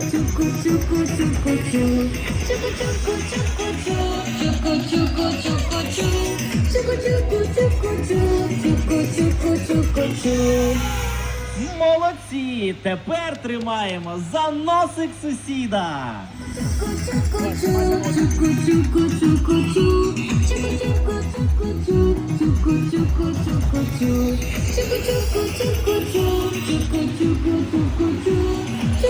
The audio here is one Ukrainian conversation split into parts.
Чуку, чуку, чуку, чу. Чуку, чуку, чуку, чу. Чуку, чуку, чуку, чу. Чуку, чуку, чуку, чу. Чуку, чуку, чуку, чу. А тепер рук беремо всі сусіда за вушко і танцюємо. Молодці! Тепер тримаємо за носик сусіда.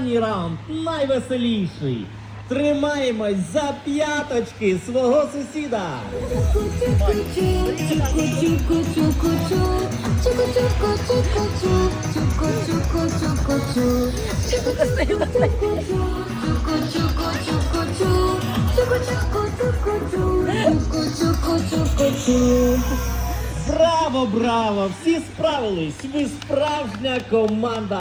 останній раунд найвеселіший. Тримаємось за п'яточки свого сусіда. Браво, браво! Всі справились! Ви справжня команда!